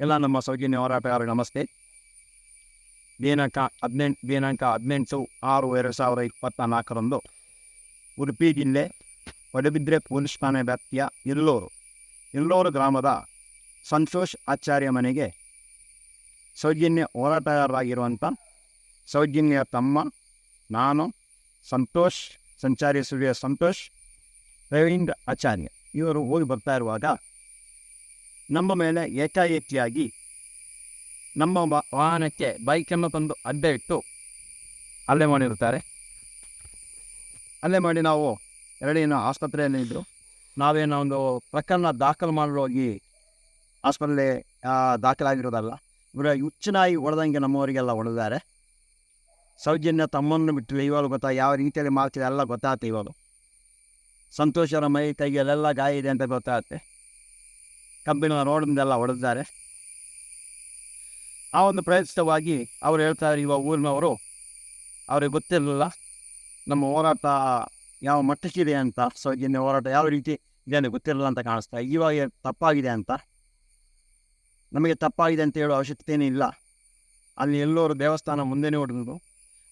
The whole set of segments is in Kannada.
ಎಲ್ಲ ನಮ್ಮ ಸೌಜನ್ಯ ಹೋರಾಟಗಾರರು ನಮಸ್ತೆ. ದಿನಾಂಕ ಹದಿನೆಂಟು ದಿನಾಂಕ ಹದಿನೆಂಟು, ಆರು, ಎರಡು ಸಾವಿರದ ಇಪ್ಪತ್ತ ನಾಲ್ಕರಂದು ಉಡುಪಿ ಜಿಲ್ಲೆ ಪಡುಬಿದ್ರೆ ಪೊಲೀಸ್ ಠಾಣೆ ವ್ಯಾಪ್ತಿಯ ಇಲ್ಲೂರು ಇಲ್ಲೂರು ಗ್ರಾಮದ ಸಂತೋಷ್ ಆಚಾರ್ಯ ಮನೆಗೆ ಸೌಜನ್ಯ ಹೋರಾಟಗಾರರಾಗಿರುವಂಥ ಸೌಜನ್ಯ ತಮ್ಮ, ನಾನು, ಸಂತೋಷ್, ಸಂಚಾರಿ ಸೂರ್ಯ ಸಂತೋಷ್, ರವೀಂದ್ರ ಆಚಾರ್ಯ. ಇವರು ಹೋಗಿ ಬರ್ತಾ ಇರುವಾಗ ನಮ್ಮ ಮೇಲೆ ಏಕಾಏಕಿಯಾಗಿ ನಮ್ಮ ವಾಹನಕ್ಕೆ ಬೈಕನ್ನು ತಂದು ಅಡ್ಡ ಇಟ್ಟು ಹಲ್ಲೆ ಮಾಡಿರುತ್ತಾರೆ. ಹಲ್ಲೆ ಮಾಡಿ ನಾವು ಎರಡೇನು ಆಸ್ಪತ್ರೆಯಲ್ಲಿ ಇದ್ದರು ನಾವೇನೋ ಒಂದು ಪ್ರಕರಣ ದಾಖಲು ಮಾಡಲು ಹೋಗಿ ಆಸ್ಪತ್ರೆ ದಾಖಲಾಗಿರೋದಲ್ಲ. ಇವರ ಹುಚ್ಚನಾಗಿ ಹೊಡೆದಂಗೆ ನಮ್ಮವರಿಗೆಲ್ಲ ಹೊಡೆದಾರೆ ಸೌಜನ್ಯ ತಮ್ಮನ್ನು ಬಿಟ್ಟು ಇವಾಗ ಗೊತ್ತಾ ಯಾವ ರೀತಿಯಲ್ಲಿ ಮಾಡ್ತಿದೆ ಎಲ್ಲ ಗೊತ್ತಾಗುತ್ತೆ ಇವಾಗ. ಸಂತೋಷರ ಮೈ ಕೈಗೆ ಅಲ್ಲೆಲ್ಲ ಗಾಯ ಇದೆ ಅಂತ ಗೊತ್ತಾಗುತ್ತೆ. ಕಬ್ಬಿಣ ರೋಡಿಂದೆಲ್ಲ ಹೊಡೆದಿದ್ದಾರೆ. ಆ ಒಂದು ಪ್ರಯತ್ನವಾಗಿ ಅವ್ರು ಹೇಳ್ತಾರೆ, ಇವ ಊರಿನವರು, ಅವ್ರಿಗೆ ಗೊತ್ತಿರಲಿಲ್ಲ, ನಮ್ಮ ಹೋರಾಟ ಯಾವ ಮಟ್ಟಕ್ಕಿದೆ ಅಂತ. ಸೌಜನ್ಯ ಹೋರಾಟ ಯಾವ ರೀತಿ ಇದೆ ಅಂತ ಗೊತ್ತಿರಲಿಲ್ಲ ಅಂತ ಕಾಣಿಸ್ತಾ ಇವಾಗ ತಪ್ಪಾಗಿದೆ ಅಂತ, ನಮಗೆ ತಪ್ಪಾಗಿದೆ ಅಂತ ಹೇಳೋ ಅವಶ್ಯಕತೆಯೇ ಇಲ್ಲ. ಅಲ್ಲಿ ಎಲ್ಲರೂ ದೇವಸ್ಥಾನ ಮುಂದೆನೇ ಹೊಡೆದು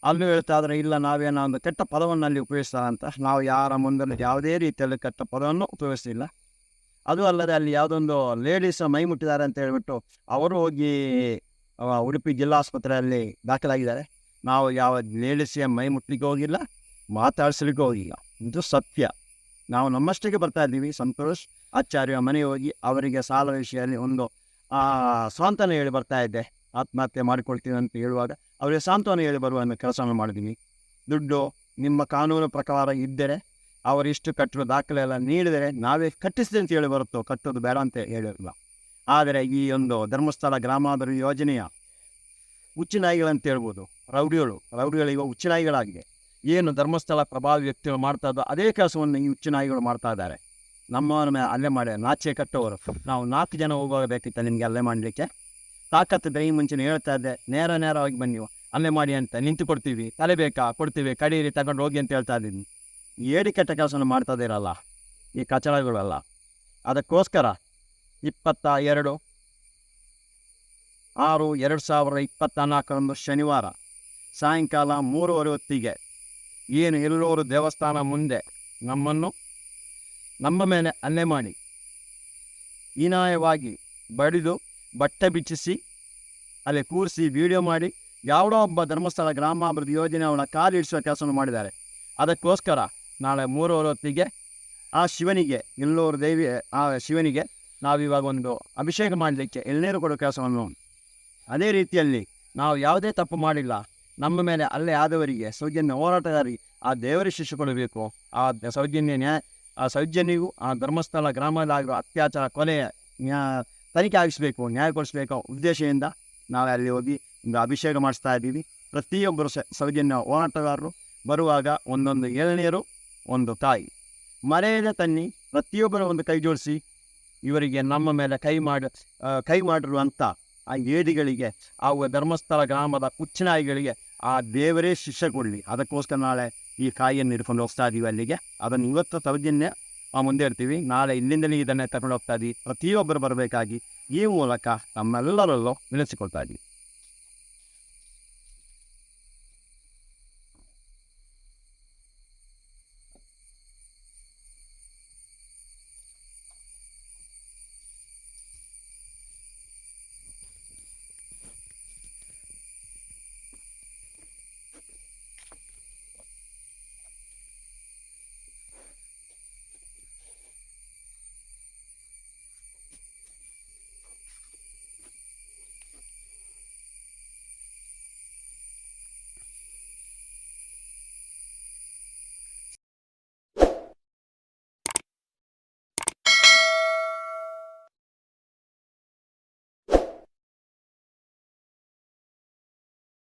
ಅಲ್ಲೂ ಹೇಳ್ತಾ ಇದ್ರೆ ಇಲ್ಲ ನಾವೇನೋ ಒಂದು ಕೆಟ್ಟ ಪದವನ್ನು ಅಲ್ಲಿ ಉಪಯೋಗಿಸ್ತಾರಂತ. ಅಂತ ನಾವು ಯಾರ ಮುಂದೆ ಯಾವುದೇ ರೀತಿಯಲ್ಲಿ ಕೆಟ್ಟ ಪದವನ್ನು ಉಪಯೋಗಿಸ್ತಿಲ್ಲ. ಅದು ಅಲ್ಲದೆ ಅಲ್ಲಿ ಯಾವುದೊಂದು ಲೇಡೀಸ್ ಮೈ ಮುಟ್ಟಿದ್ದಾರೆ ಅಂತ ಹೇಳಿಬಿಟ್ಟು ಅವರು ಹೋಗಿ ಉಡುಪಿ ಜಿಲ್ಲಾ ಆಸ್ಪತ್ರೆಯಲ್ಲಿ ದಾಖಲಾಗಿದ್ದಾರೆ. ನಾವು ಯಾವ ಲೇಡೀಸ್ಗೆ ಮೈ ಮುಟ್ಲಿಕ್ಕೆ ಹೋಗಿಲ್ಲ, ಮಾತಾಡಿಸ್ಲಿಕ್ಕೆ ಹೋಗಿಲ್ಲ. ಇದು ಸತ್ಯ. ನಾವು ನಮ್ಮಷ್ಟಕ್ಕೆ ಬರ್ತಾ ಇದ್ದೀವಿ. ಸಂತೋಷ್ ಆಚಾರ್ಯ ಮನೆಗೆ ಹೋಗಿ ಅವರಿಗೆ ಸಾಲ ವಿಷಯದಲ್ಲಿ ಒಂದು ಸಾಂತ್ವನ ಹೇಳಿ ಬರ್ತಾ ಇದ್ದೆ. ಆತ್ಮಹತ್ಯೆ ಮಾಡಿಕೊಳ್ತೀನಿ ಅಂತ ಹೇಳುವಾಗ ಅವರಿಗೆ ಸಾಂತ್ವನ ಹೇಳಿ ಬರುವ ಕೆಲಸವನ್ನು ಮಾಡಿದ್ದೀನಿ ದುಡ್ಡು ನಿಮ್ಮ ಕಾನೂನು ಪ್ರಕಾರ ಇದ್ದರೆ ಅವರು ಇಷ್ಟು ಕಟ್ಟುವ ದಾಖಲೆ ಎಲ್ಲ ನೀಡಿದರೆ ನಾವೇ ಕಟ್ಟಿಸಿದೆ ಅಂತ ಹೇಳಿ ಬರುತ್ತೋ ಕಟ್ಟೋದು ಬೇಡ ಅಂತ ಹೇಳಿರಲ್ಲ ಆದರೆ ಈ ಒಂದು ಧರ್ಮಸ್ಥಳ ಗ್ರಾಮಾಭಿವೃದ್ಧಿ ಯೋಜನೆಯ ಹುಚ್ಚುನಾಯಿಗಳಂತ ಹೇಳ್ಬೋದು, ರೌಡಿಗಳು, ರೌಡಿಗಳಿಗ ಹುಚ್ಚುನಾಯಿಗಳಾಗಿದೆ ಏನು ಧರ್ಮಸ್ಥಳ ಪ್ರಭಾವಿ ವ್ಯಕ್ತಿಗಳು ಮಾಡ್ತಾ ಇದ್ದೋ ಅದೇ ಕೆಲಸವನ್ನು ಈ ಹುಚ್ಚುನಾಯಿಗಳು ಮಾಡ್ತಾ ಇದ್ದಾರೆ. ನಮ್ಮವನ ಅಲ್ಲೇ ಮಾಡಿ, ನಾಚೆ ಕಟ್ಟೋರು ನಾವು ನಾಲ್ಕು ಜನ ಹೋಗುವಾಗ ಬೇಕಿತ್ತು ನಿಮಗೆ ಅಲ್ಲೇ ಮಾಡಲಿಕ್ಕೆ. ತಾಕತ್ತು ಈ ಮುಂಚೆನೇ ಹೇಳ್ತಾ ಇದ್ದೆ, ನೇರ ನೇರವಾಗಿ ಬನ್ನಿ, ಅಲ್ಲೇ ಮಾಡಿ ಅಂತ ನಿಂತು ಕೊಡ್ತೀವಿ ತಲೆ ಬೇಕಾ, ಕೊಡ್ತೀವಿ, ಕಡೀರಿ, ತಗೊಂಡು ಹೋಗಿ ಅಂತ ಹೇಳ್ತಾ ಇದ್ದೀನಿ. ಏಡಿ ಕೆಟ್ಟ ಕೆಲಸವನ್ನು ಮಾಡ್ತಾ ಇರಲ್ಲ ಈ ಕಚಡಗಳೆಲ್ಲ ಅದಕ್ಕೋಸ್ಕರ ಇಪ್ಪತ್ತ ಎರಡು, ಆರು, ಎರಡು ಸಾವಿರದ ಇಪ್ಪತ್ತ ನಾಲ್ಕರಂದು ಶನಿವಾರ ಸಾಯಂಕಾಲ ಮೂರುವರೆ ಹೊತ್ತಿಗೆ ಏನು ಎಲ್ಲೂರು ದೇವಸ್ಥಾನ ಮುಂದೆ ನಮ್ಮನ್ನು ನಮ್ಮ ಮೇಲೆ ಹಲ್ಲೆ ಮಾಡಿ, ಹೀನಾಯವಾಗಿ ಬಡಿದು ಬಟ್ಟೆ ಬಿಚ್ಚಿಸಿ, ಅಲ್ಲಿ ಕೂರಿಸಿ ವಿಡಿಯೋ ಮಾಡಿ ಯಾವುದೋ ಒಬ್ಬ ಧರ್ಮಸ್ಥಳ ಗ್ರಾಮಾಭಿವೃದ್ಧಿ ಯೋಜನೆ ಅವನ ಕಾಲಿಡಿಸುವ ಕೆಲಸವನ್ನು ಮಾಡಿದ್ದಾರೆ. ಅದಕ್ಕೋಸ್ಕರ ನಾಳೆ ಮೂರುವರೆ ಹೊತ್ತಿಗೆ ಆ ಶಿವನಿಗೆ ಎಲ್ಲೂರು ದೇವಿ, ಆ ಶಿವನಿಗೆ ನಾವಿವಾಗ ಒಂದು ಅಭಿಷೇಕ ಮಾಡಲಿಕ್ಕೆ ಎಳ್ನೀರು ಕೊಡೋ ಕೆಲಸವನ್ನು ಅದೇ ರೀತಿಯಲ್ಲಿ ನಾವು ಯಾವುದೇ ತಪ್ಪು ಮಾಡಿಲ್ಲ. ನಮ್ಮ ಮೇಲೆ ಅಲ್ಲೇ ಆದವರಿಗೆ, ಸೌಜನ್ಯ ಹೋರಾಟಗಾರಿ ಆ ದೇವರ ಶಿಷ್ಯ ಕೊಡಬೇಕು. ಆ ಸೌಜನ್ಯ ನ್ಯಾಯ ಆ ಸೌಜನ್ಯಗೂ ಆ ಧರ್ಮಸ್ಥಳ ಗ್ರಾಮದಾಗಿರೋ ಅತ್ಯಾಚಾರ ಕೊಲೆ ನ್ಯಾ, ತನಿಖೆ ಆಗಿಸ್ಬೇಕು ನ್ಯಾಯ ಕೊಡಿಸ್ಬೇಕು ಉದ್ದೇಶದಿಂದ ನಾವು ಅಲ್ಲಿ ಹೋಗಿ ಒಂದು ಅಭಿಷೇಕ ಮಾಡಿಸ್ತಾ ಇದ್ದೀವಿ. ಪ್ರತಿಯೊಬ್ಬರು ಸೌಜನ್ಯ ಹೋರಾಟಗಾರರು ಬರುವಾಗ ಒಂದೊಂದು ಎಳನೀರು ಒಂದು ತಾಯಿ. ಮನೆಯಿಂದ ತನ್ನಿ ಪ್ರತಿಯೊಬ್ಬರ ಒಂದು ಕೈ ಜೋಡಿಸಿ, ಇವರಿಗೆ ನಮ್ಮ ಮೇಲೆ ಕೈ ಮಾಡಿ ಕೈ ಮಾಡಿರುವಂಥ ಆ ಏಡಿಗಳಿಗೆ, ಆ ಧರ್ಮಸ್ಥಳ ಗ್ರಾಮದ ಕುಚ್ಚನಾಯಿಗಳಿಗೆ ಆ ದೇವರೇ ಶಿಷ್ಯ ಕೊಡಲಿ. ಅದಕ್ಕೋಸ್ಕರ ನಾಳೆ ಈ ಕಾಯಿಯನ್ನು ಹಿಡ್ಕೊಂಡು ಹೋಗ್ತಾ ಇದ್ದೀವಿ ಅಲ್ಲಿಗೆ. ಅದನ್ನು ಇವತ್ತು ಸೌಜನ್ಯ ಮುಂದೆ ಇರ್ತೀವಿ. ನಾಳೆ ಇಲ್ಲಿಂದಲೇ ಇದನ್ನೇ ತಗೊಂಡು ಹೋಗ್ತಾ ಇದ್ದೀವಿ ಪ್ರತಿಯೊಬ್ಬರು ಬರಬೇಕಾಗಿ ಈ ಮೂಲಕ ನಮ್ಮೆಲ್ಲರಲ್ಲೂ ನೆನೆಸಿಕೊಳ್ತಾ ಇದ್ದೀವಿ